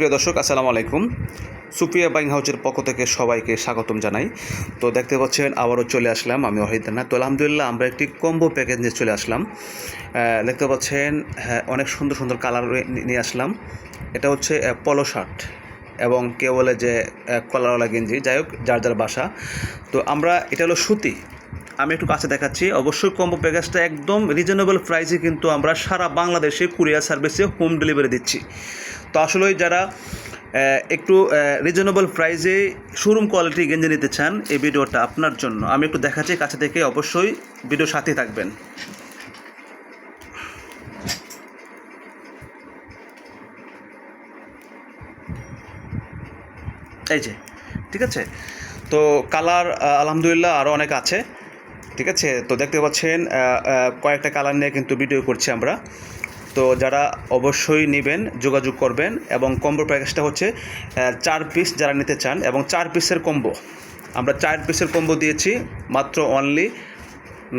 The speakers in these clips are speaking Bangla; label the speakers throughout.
Speaker 1: প্রিয় দর্শক, আসসালামু আলাইকুম। সুপ্রিয়া বাইং হাউসের পক্ষ থেকে সবাইকে স্বাগতম জানাই। তো দেখতে পাচ্ছেন, আবারও চলে আসলাম আমি অহিদানা তো আলহামদুলিল্লাহ, আমরা একটি কম্বো প্যাকেজ নিয়ে চলে আসলাম। দেখতে পাচ্ছেন হ্যাঁ অনেক সুন্দর সুন্দর কালার নিয়ে আসলাম। এটা হচ্ছে পলো শার্ট এবং কেউ বলে যে কলারওয়ালা গেঞ্জি। যাই হোক, যার যার বাসা। তো আমরা, এটা হলো সুতি। আমি একটু কাছে দেখাচ্ছি। অবশ্যই কম্বো প্যাকেজটা একদম রিজনেবল প্রাইসে কিন্তু আমরা সারা বাংলাদেশে কুরিয়ার সার্ভিসে হোম ডেলিভারি দিচ্ছি। তো আসলে যারা একটু রিজনেবল প্রাইসে শোরুম কোয়ালিটি গেঞ্জি নিতে চান, এই ভিডিওটা আপনার জন্য। আমি একটু দেখাচ্ছি কাছে থেকে, অবশ্যই ভিডিও সাথে থাকবেন। এই যে, ঠিক আছে? তো কালার আলহামদুলিল্লাহ আরও অনেক আছে। ঠিক আছে? তো দেখতে পাচ্ছেন কয়েকটা কালার নিয়ে কিন্তু ভিডিও করছি আমরা। তো যারা অবশ্যই নেবেন, যোগাযোগ করবেন এবং কম্বো প্যাকেজটা হচ্ছে চার পিস যারা নিতে চান এবং চার পিসের কম্বো আমরা চার পিসের কম্বো দিয়েছি, মাত্র অনলি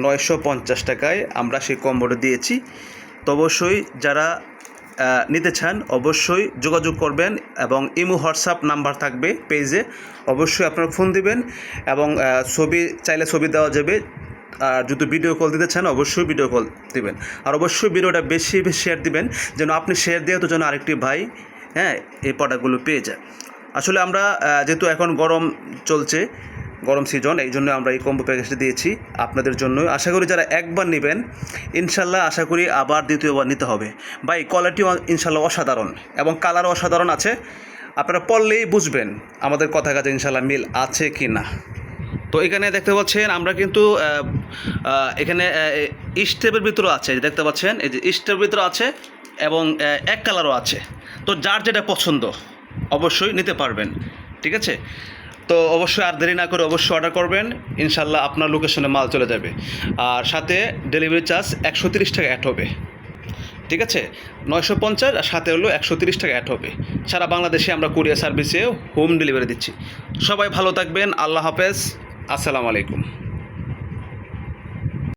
Speaker 1: নয়শো পঞ্চাশ টাকায় আমরা সেই কম্বোটা দিয়েছি। তো অবশ্যই যারা নিতে চান, অবশ্যই যোগাযোগ করবেন এবং ইমো, হোয়াটসঅ্যাপ নাম্বার থাকবে পেজে। অবশ্যই আপনারা ফোন দিবেন এবং ছবি, চাইলে ছবি দেওয়া যাবে। আর যদি ভিডিও কল দিতে চান, অবশ্যই ভিডিও কল দিবেন। আর অবশ্যই ভিডিওটা বেশি বেশি শেয়ার দিবেন, যেন আপনি শেয়ার দিয়ে তো যেন আরেকটি ভাই হ্যাঁ এই প্রোডাক্টগুলো পেয়ে যায়। আসলে আমরা যেহেতু এখন গরম চলছে, গরম সিজন এই জন্য আমরা এই কম্বো প্যাকেজটি দিয়েছি আপনাদের জন্য আশা করি যারা একবার নেবেন, ইনশাল্লাহ আশা করি আবার দ্বিতীয়বার নিতে হবে। বা এই কোয়ালিটিও ইনশাল্লাহ অসাধারণ এবং কালারও অসাধারণ আছে। আপনারা পড়লেই বুঝবেন আমাদের কথা কাছে ইনশাল্লাহ মিল আছে কি না তো এখানে দেখতে পাচ্ছেন, আমরা কিন্তু এখানে স্টেপের ভিতরে আছে, দেখতে পাচ্ছেন, এই যে স্টেপের ভিতরে আছে এবং এক কালারও আছে। তো যার যেটা পছন্দ, অবশ্যই নিতে পারবেন, ঠিক আছে? তো অবশ্যই আর দেরি না করে অবশ্যই অর্ডার করবেন ইনশাল্লাহ আপনার লোকেশনে মাল চলে যাবে। আর সাথে ডেলিভারি চার্জ একশো তিরিশ টাকা অ্যাড হবে, ঠিক আছে? নয়শো পঞ্চাশ, আর সাথে হলো একশো তিরিশ টাকা অ্যাড হবে। সারা বাংলাদেশে আমরা কুরিয়ার সার্ভিসে হোম ডেলিভারি দিচ্ছি। সবাই ভালো থাকবেন, আল্লাহ হাফেজ। আসসালামু আলাইকুম।